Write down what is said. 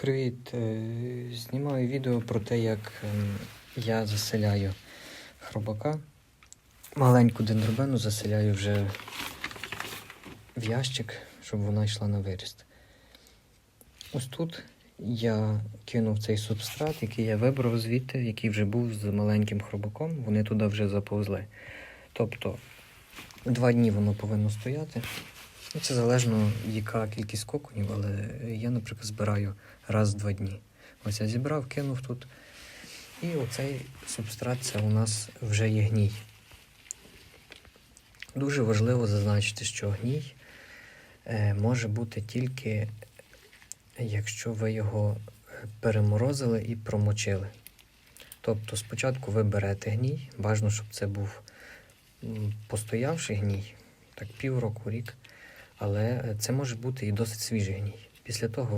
Привіт! Е, Знімаю відео про те, як ем, я заселяю хробака. Маленьку дендробену заселяю вже в ящик, щоб вона йшла на виріст. Ось тут я кинув цей субстрат, який я вибрав звідти, який вже був з маленьким хробаком. Вони туди вже заповзли. Тобто два дні воно повинно стояти. Ну, Це залежно, яка кількість коконів, але я, наприклад, збираю раз в два дні. Ось я зібрав, кинув тут. І оцей субстрат це у нас вже є гній. Дуже важливо зазначити, що гній е, може бути тільки, якщо ви його переморозили і промочили. Тобто спочатку ви берете гній, бажано, щоб це був постоявший гній, так півроку, рік. Але е, це може бути і досить свіжий гній. Після того